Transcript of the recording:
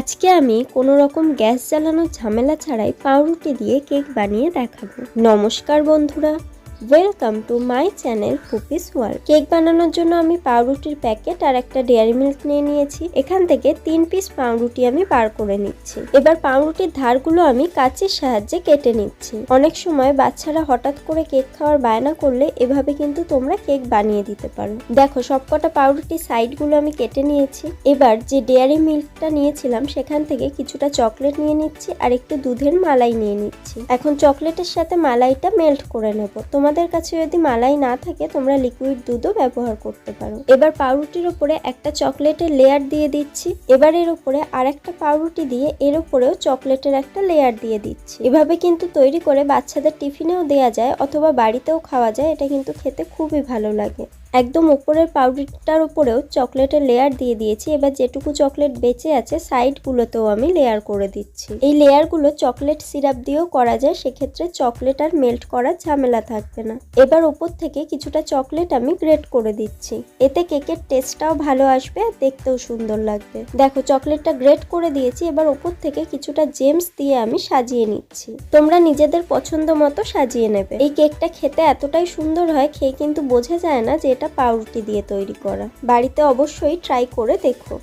আজকে আমি কোনো রকম গ্যাস জ্বালানোর ঝামেলা ছাড়াই পাউরুটি দিয়ে কেক বানিয়ে দেখাবো। নমস্কার বন্ধুরা welcome to my channel Pupis world cake বানানোর জন্য আমি পাউরুটির প্যাকেট আর একটা ডেয়ারি মিল্ক নিয়ে নিয়েছি। এখান থেকে তিন পিস পাউরুটি আমি বার করে নিচ্ছি। এবার পাউরুটির ধারগুলো আমি কাঁচির সাহায্যে কেটে নিচ্ছি। অনেক সময় বাচ্চারা হঠাৎ করে কেক খাওয়ার বায়না করলে এভাবে কিন্তু তোমরা কেক বানিয়ে দিতে পারো। দেখো, সবকটা পাউরুটির সাইডগুলো আমি কেটে নিয়েছি। এবার যে ডেয়ারি মিল্কটা নিয়েছিলাম, সেখান থেকে কিছুটা চকলেট নিয়ে নিচ্ছি আর একটু দুধের মালাই নিয়ে নিচ্ছি। এখন চকলেটের সাথে মালাইটা মেল্ট করে নেব। তোমাদের কাছে যদি মালাই না থাকে, তোমরা লিকুইড দুধও ব্যবহার করতে পারো। এবার পাউরুটির উপরে একটা চকলেটের লেয়ার দিয়ে দিচ্ছি। এবার এর উপরে আর একটা পাউরুটি দিয়ে এর উপরেও চকলেটের একটা লেয়ার দিয়ে দিচ্ছি। এভাবে কিন্তু তৈরি করে বাচ্চাদের টিফিনেও দেওয়া যায়, অথবা বাড়িতেও খাওয়া যায়, এটা কিন্তু খেতে খুবই ভালো লাগে। একদম উপরের পাউরুটিটার উপরেও চকলেটের লেয়ার দিয়ে দিয়েছি। এবার যেটুকু চকলেট বেঁচে আছে সাইডগুলোতেও আমি লেয়ার করে দিচ্ছি। এই লেয়ারগুলো চকলেট সিরাপ দিয়েও করা যায়, সেক্ষেত্রে চকলেট আর মেল্ট করার ঝামেলা থাকবে না। এবার উপর থেকে কিছুটা চকলেট আমি গ্রেট করে দিচ্ছি। এতে কেকের টেস্টটাও ভালো আসবে আর দেখতেও সুন্দর লাগবে। দেখো চকলেটটা গ্রেট করে দিয়েছি, এবার উপর থেকে কিছুটা জেমস দিয়ে আমি সাজিয়ে নিচ্ছি। তোমরা নিজেদের পছন্দ মতো সাজিয়ে নেবে। এই কেকটা খেতে এতটাই সুন্দর হয়, খেয়ে কিন্তু বোঝা যায় না যে পাউরুটি দিয়ে তৈরি করা। বাড়িতে অবশ্যই ট্রাই করে দেখো।